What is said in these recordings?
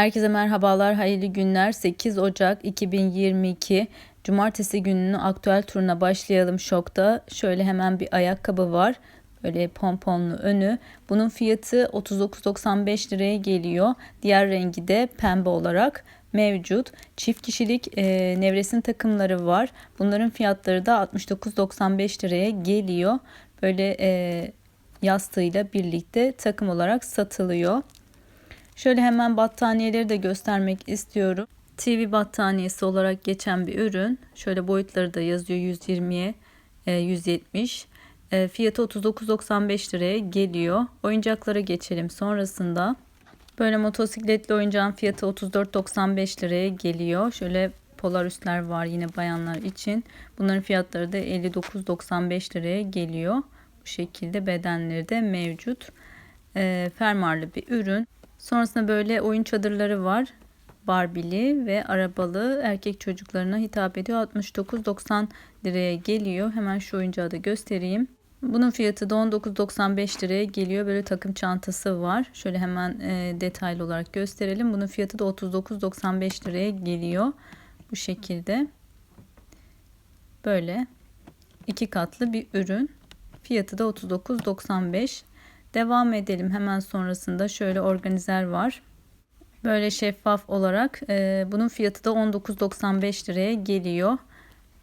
Herkese merhabalar, hayırlı günler. 8 Ocak 2022 Cumartesi gününün aktüel turuna başlayalım şokta. Şöyle hemen bir ayakkabı var. Böyle pomponlu önü. Bunun fiyatı 39.95 liraya geliyor. Diğer rengi de pembe olarak mevcut. Çift kişilik e, nevresim takımları var. Bunların fiyatları da 69.95 liraya geliyor. Böyle e, yastığıyla birlikte takım olarak satılıyor. Şöyle hemen battaniyeleri de göstermek istiyorum. TV battaniyesi olarak geçen bir ürün. Şöyle boyutları da yazıyor 120'ye 170. E, fiyatı 39.95 liraya geliyor. Oyuncaklara geçelim sonrasında. Böyle motosikletli oyuncağın fiyatı 34.95 liraya geliyor. Şöyle polar üstler var yine bayanlar için. Bunların fiyatları da 59.95 liraya geliyor. Bu şekilde bedenleri de mevcut. E, fermuarlı bir ürün. Sonrasında böyle oyun çadırları var. Barbili ve arabalı erkek çocuklarına hitap ediyor. 69.90 liraya geliyor. Hemen şu oyuncağı da göstereyim. Bunun fiyatı da 19.95 liraya geliyor. Böyle takım çantası var. Şöyle hemen e, detaylı olarak gösterelim. Bunun fiyatı da 39.95 liraya geliyor. Bu şekilde. Böyle iki katlı bir ürün. Fiyatı da 39.95. Devam edelim hemen sonrasında şöyle organizer var. Böyle şeffaf olarak e, bunun fiyatı da 19.95 liraya geliyor.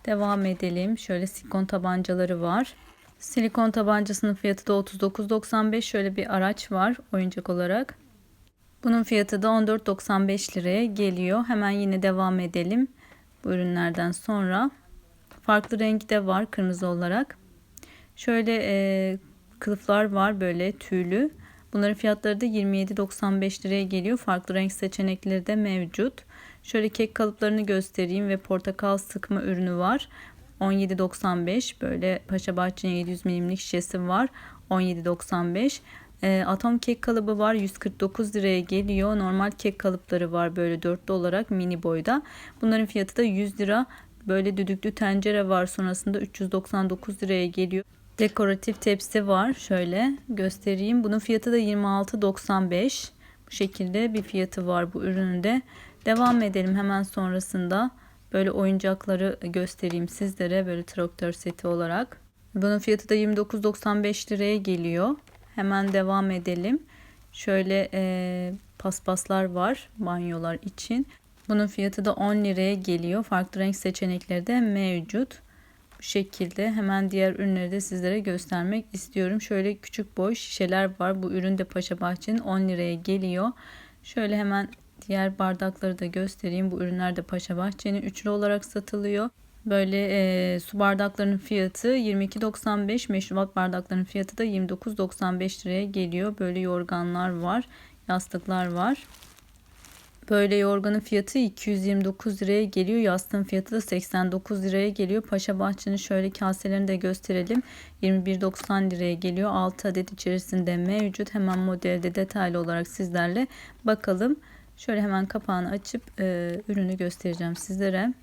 Devam edelim. Şöyle silikon tabancaları var. Silikon tabancasının fiyatı da 39.95. Şöyle bir araç var oyuncak olarak. Bunun fiyatı da 14.95 liraya geliyor. Hemen yine devam edelim. Bu ürünlerden sonra. Farklı renk de var kırmızı olarak. Şöyle e, kılıflar var böyle tüylü. Bunların fiyatları da 27.95 liraya geliyor. Farklı renk seçenekleri de mevcut. Şöyle kek kalıplarını göstereyim ve portakal sıkma ürünü var. 17.95 böyle Paşa Bahçe'nin 700 milimlik şişesi var. 17.95 e, atom kek kalıbı var 149 liraya geliyor. Normal kek kalıpları var böyle dörtlü olarak mini boyda. Bunların fiyatı da 100 lira. Böyle düdüklü tencere var sonrasında 399 liraya geliyor dekoratif tepsi var. Şöyle göstereyim. Bunun fiyatı da 26.95. Bu şekilde bir fiyatı var bu üründe. Devam edelim hemen sonrasında. Böyle oyuncakları göstereyim sizlere böyle traktör seti olarak. Bunun fiyatı da 29.95 liraya geliyor. Hemen devam edelim. Şöyle e, paspaslar var banyolar için. Bunun fiyatı da 10 liraya geliyor. Farklı renk seçenekleri de mevcut. Bu şekilde hemen diğer ürünleri de sizlere göstermek istiyorum. Şöyle küçük boy şişeler var. Bu ürün de Paşa Bahçe'nin 10 liraya geliyor. Şöyle hemen diğer bardakları da göstereyim. Bu ürünler de Paşa Bahçe'nin üçlü olarak satılıyor. Böyle e, su bardaklarının fiyatı 22.95, meşrubat bardaklarının fiyatı da 29.95 liraya geliyor. Böyle yorganlar var, yastıklar var. Böyle yorganın fiyatı 229 liraya geliyor. Yastığın fiyatı da 89 liraya geliyor. Paşa Bahçe'nin şöyle kaselerini de gösterelim. 21.90 liraya geliyor. 6 adet içerisinde mevcut. Hemen modelde detaylı olarak sizlerle bakalım. Şöyle hemen kapağını açıp e, ürünü göstereceğim sizlere.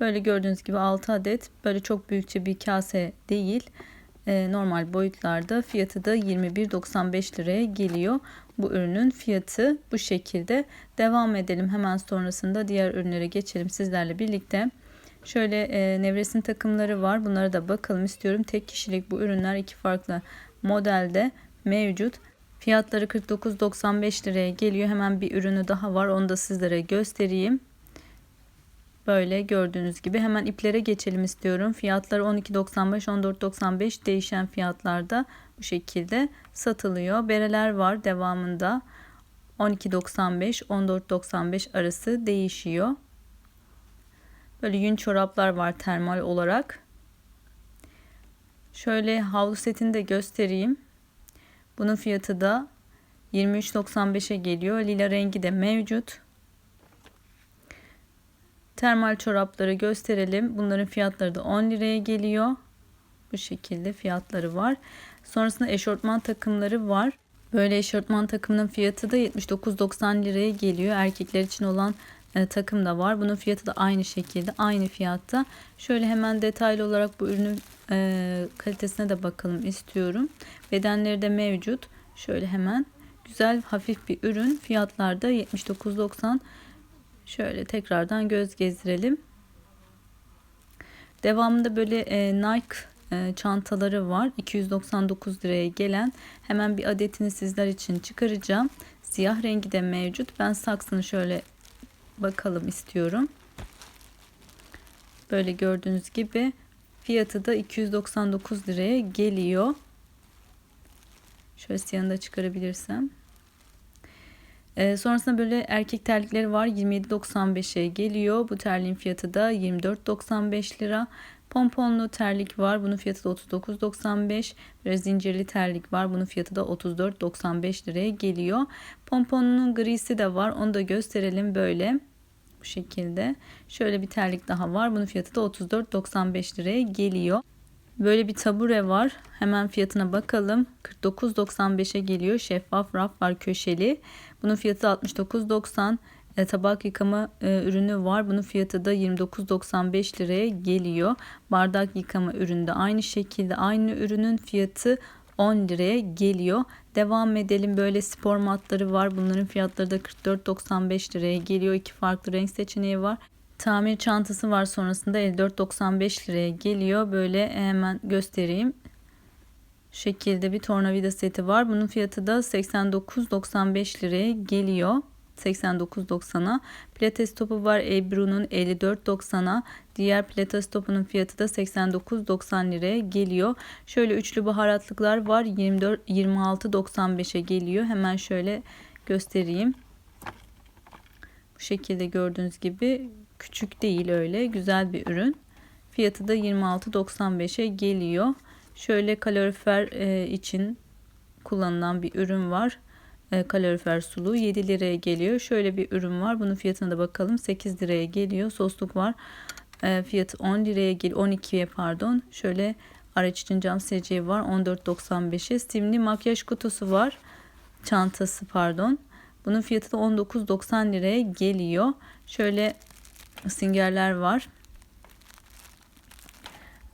Böyle gördüğünüz gibi 6 adet böyle çok büyükçe bir kase değil. E, normal boyutlarda fiyatı da 21.95 liraya geliyor. Bu ürünün fiyatı bu şekilde. Devam edelim hemen sonrasında diğer ürünlere geçelim sizlerle birlikte. Şöyle e, nevresim takımları var. Bunlara da bakalım istiyorum. Tek kişilik bu ürünler iki farklı modelde mevcut. Fiyatları 49.95 liraya geliyor. Hemen bir ürünü daha var. Onu da sizlere göstereyim. Böyle gördüğünüz gibi hemen iplere geçelim istiyorum. Fiyatları 12.95 14.95 değişen fiyatlarda bu şekilde satılıyor. Bereler var devamında 12.95 14.95 arası değişiyor. Böyle yün çoraplar var termal olarak. Şöyle havlu setini de göstereyim. Bunun fiyatı da 23.95'e geliyor. Lila rengi de mevcut. Termal çorapları gösterelim. Bunların fiyatları da 10 liraya geliyor. Bu şekilde fiyatları var. Sonrasında eşortman takımları var. Böyle eşortman takımının fiyatı da 79.90 liraya geliyor. Erkekler için olan e, takım da var. Bunun fiyatı da aynı şekilde aynı fiyatta. Şöyle hemen detaylı olarak bu ürünün e, kalitesine de bakalım istiyorum. Bedenleri de mevcut. Şöyle hemen Güzel hafif bir ürün. Fiyatlarda 79.90. Şöyle tekrardan göz gezdirelim. Devamında böyle e, Nike e, çantaları var. 299 liraya gelen. Hemen bir adetini sizler için çıkaracağım. Siyah rengi de mevcut. Ben saksını şöyle bakalım istiyorum. Böyle gördüğünüz gibi fiyatı da 299 liraya geliyor. Şöyle siyahını da çıkarabilirsem. Ee, sonrasında böyle erkek terlikleri var. 27.95'e geliyor. Bu terliğin fiyatı da 24.95 lira. Pomponlu terlik var. Bunun fiyatı da 39.95. Böyle zincirli terlik var. Bunun fiyatı da 34.95 liraya geliyor. Pomponunun grisi de var. Onu da gösterelim böyle. Bu şekilde. Şöyle bir terlik daha var. Bunun fiyatı da 34.95 liraya geliyor. Böyle bir tabure var. Hemen fiyatına bakalım. 49.95'e geliyor. Şeffaf raf var köşeli. Bunun fiyatı 69.90. E, tabak yıkama e, ürünü var. Bunun fiyatı da 29.95 liraya geliyor. Bardak yıkama ürünü de aynı şekilde aynı ürünün fiyatı 10 liraya geliyor. Devam edelim. Böyle spor matları var. Bunların fiyatları da 44.95 liraya geliyor. İki farklı renk seçeneği var. Tamir çantası var sonrasında 54.95 liraya geliyor. Böyle hemen göstereyim. Şekilde bir tornavida seti var. Bunun fiyatı da 89.95 liraya geliyor. 89.90'a. Pilates topu var Ebru'nun 54.90'a. Diğer pilates topunun fiyatı da 89.90 liraya geliyor. Şöyle üçlü baharatlıklar var 24 26.95'e geliyor. Hemen şöyle göstereyim. Bu şekilde gördüğünüz gibi küçük değil öyle güzel bir ürün. Fiyatı da 26.95'e geliyor. Şöyle kalorifer e, için kullanılan bir ürün var. E, kalorifer sulu 7 liraya geliyor. Şöyle bir ürün var. Bunun fiyatına da bakalım. 8 liraya geliyor. Sosluk var. E, fiyatı 10 liraya geliyor. 12'ye pardon. Şöyle araç için cam sileceği var. 14.95'e. Simli makyaj kutusu var. Çantası pardon. Bunun fiyatı da 19.90 liraya geliyor. Şöyle süngerler var.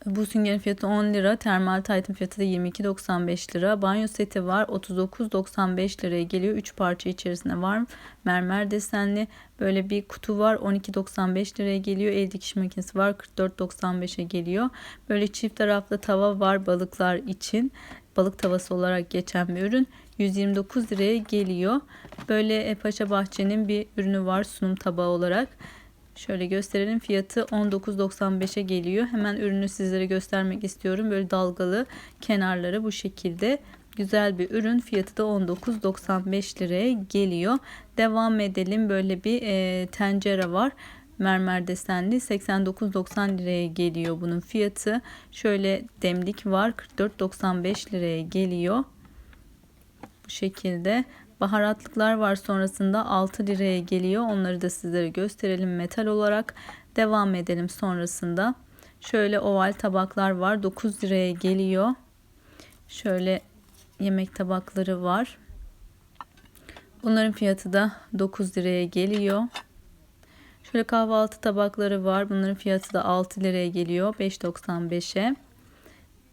Bu süngerin fiyatı 10 lira. Termal Titan fiyatı da 22.95 lira. Banyo seti var. 39.95 liraya geliyor. 3 parça içerisinde var. Mermer desenli böyle bir kutu var. 12.95 liraya geliyor. El dikiş makinesi var. 44.95'e geliyor. Böyle çift taraflı tava var balıklar için. Balık tavası olarak geçen bir ürün. 129 liraya geliyor. Böyle Paşa Bahçe'nin bir ürünü var sunum tabağı olarak. Şöyle gösterelim. Fiyatı 19.95'e geliyor. Hemen ürünü sizlere göstermek istiyorum. Böyle dalgalı kenarları bu şekilde. Güzel bir ürün. Fiyatı da 19.95 liraya geliyor. Devam edelim. Böyle bir e, tencere var. Mermer desenli 89.90 liraya geliyor bunun fiyatı. Şöyle demlik var 44.95 liraya geliyor. Bu şekilde Baharatlıklar var sonrasında 6 liraya geliyor. Onları da sizlere gösterelim metal olarak. Devam edelim sonrasında. Şöyle oval tabaklar var. 9 liraya geliyor. Şöyle yemek tabakları var. Bunların fiyatı da 9 liraya geliyor. Şöyle kahvaltı tabakları var. Bunların fiyatı da 6 liraya geliyor. 5.95'e.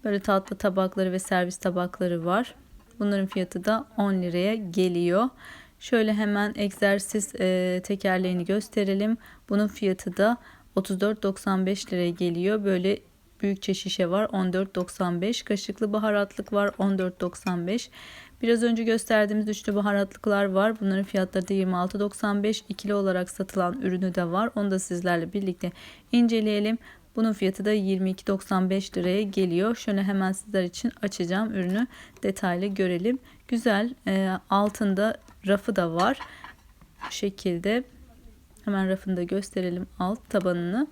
Böyle tatlı tabakları ve servis tabakları var. Bunların fiyatı da 10 liraya geliyor. Şöyle hemen egzersiz e, tekerleğini gösterelim. Bunun fiyatı da 34.95 liraya geliyor. Böyle büyükçe şişe var 14.95. Kaşıklı baharatlık var 14.95. Biraz önce gösterdiğimiz üçlü baharatlıklar var. Bunların fiyatları da 26.95. İkili olarak satılan ürünü de var. Onu da sizlerle birlikte inceleyelim. Bunun fiyatı da 22.95 liraya geliyor. Şöyle hemen sizler için açacağım ürünü detaylı görelim. Güzel e, altında rafı da var. Bu şekilde hemen rafını da gösterelim alt tabanını.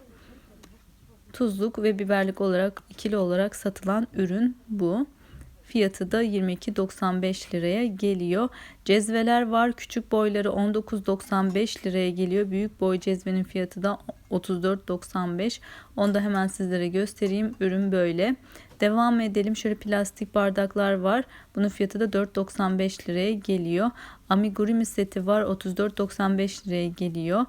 Tuzluk ve biberlik olarak ikili olarak satılan ürün bu. Fiyatı da 22.95 liraya geliyor. Cezveler var. Küçük boyları 19.95 liraya geliyor. Büyük boy cezvenin fiyatı da 34.95. Onu da hemen sizlere göstereyim. Ürün böyle. Devam edelim. Şöyle plastik bardaklar var. Bunun fiyatı da 4.95 liraya geliyor. Amigurumi seti var. 34.95 liraya geliyor.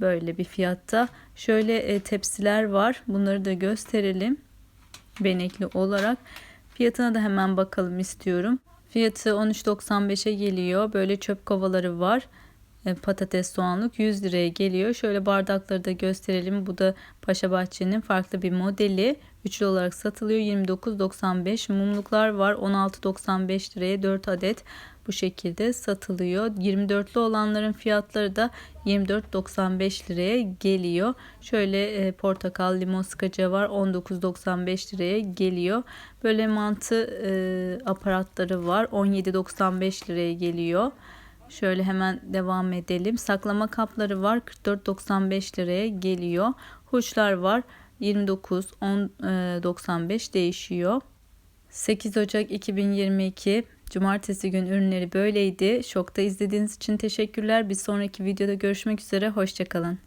Böyle bir fiyatta. Şöyle e, tepsiler var. Bunları da gösterelim. Benekli olarak. Fiyatına da hemen bakalım istiyorum. Fiyatı 13.95'e geliyor. Böyle çöp kovaları var. E, Patates soğanlık 100 liraya geliyor. Şöyle bardakları da gösterelim. Bu da Paşa Bahçe'nin farklı bir modeli. Üçlü olarak satılıyor. 29.95. Mumluklar var. 16.95 liraya 4 adet bu şekilde satılıyor. 24'lü olanların fiyatları da 24.95 liraya geliyor. Şöyle e, portakal limon sıkacağı var 19.95 liraya geliyor. Böyle mantı e, aparatları var 17.95 liraya geliyor. Şöyle hemen devam edelim. Saklama kapları var 44.95 liraya geliyor. Huşlar var 29 10.95 değişiyor. 8 Ocak 2022 Cumartesi gün ürünleri böyleydi. Şokta izlediğiniz için teşekkürler. Bir sonraki videoda görüşmek üzere. Hoşçakalın.